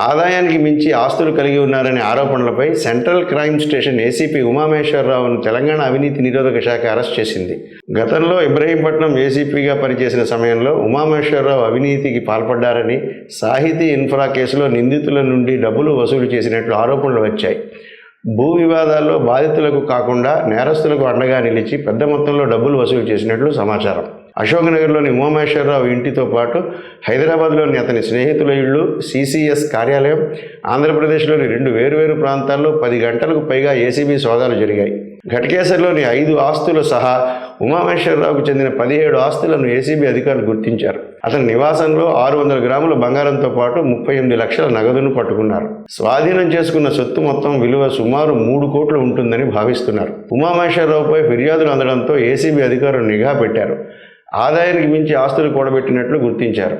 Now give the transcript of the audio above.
ఆదాయానికి మించి ఆస్తులు కలిగి ఉన్నారనే ఆరోపణలపై సెంట్రల్ క్రైమ్ స్టేషన్ ఏసీపీ ఉమామేశ్వరరావును తెలంగాణ అవినీతి నిరోధక శాఖ అరెస్ట్ చేసింది. గతంలో ఇబ్రహీంపట్నం ఏసీపీగా పనిచేసిన సమయంలో ఉమామేశ్వరరావు అవినీతికి పాల్పడ్డారని సాహితీ ఇన్ఫ్రా కేసులో నిందితుల నుండి డబ్బులు వసూలు చేసినట్లు ఆరోపణలు వచ్చాయి. భూ వివాదాల్లో బాధితులకు కాకుండా నేరస్తులకు అండగా నిలిచి పెద్ద మొత్తంలో డబ్బులు వసూలు చేసినట్లు సమాచారం. అశోక్నగర్లోని ఉమామేశ్వరరావు ఇంటితో పాటు హైదరాబాద్లోని అతని స్నేహితుల ఇళ్ళు సిసిఎస్ కార్యాలయం ఆంధ్రప్రదేశ్లోని రెండు వేరువేరు ప్రాంతాల్లో పది గంటలకు పైగా ఏసీబీ సోదాలు జరిగాయి. ఘటకేశ్వర్లోని ఐదు ఆస్తులు సహా ఉమామేశ్వరరావుకు చెందిన పదిహేడు ఆస్తులను ఏసీబీ అధికారులు గుర్తించారు. అతని నివాసంలో ఆరు వందల గ్రాముల బంగారంతో పాటు ముప్పై ఎనిమిది లక్షల నగదును పట్టుకున్నారు. స్వాధీనం చేసుకున్న సొత్తు మొత్తం విలువ సుమారు మూడు కోట్లు ఉంటుందని భావిస్తున్నారు. ఉమామేశ్వరరావుపై ఫిర్యాదులు అందడంతో ఏసీబీ అధికారులు నిఘా పెట్టారు. ఆదాయానికి మించి ఆస్తులు కూడబెట్టినట్లు గుర్తించారు.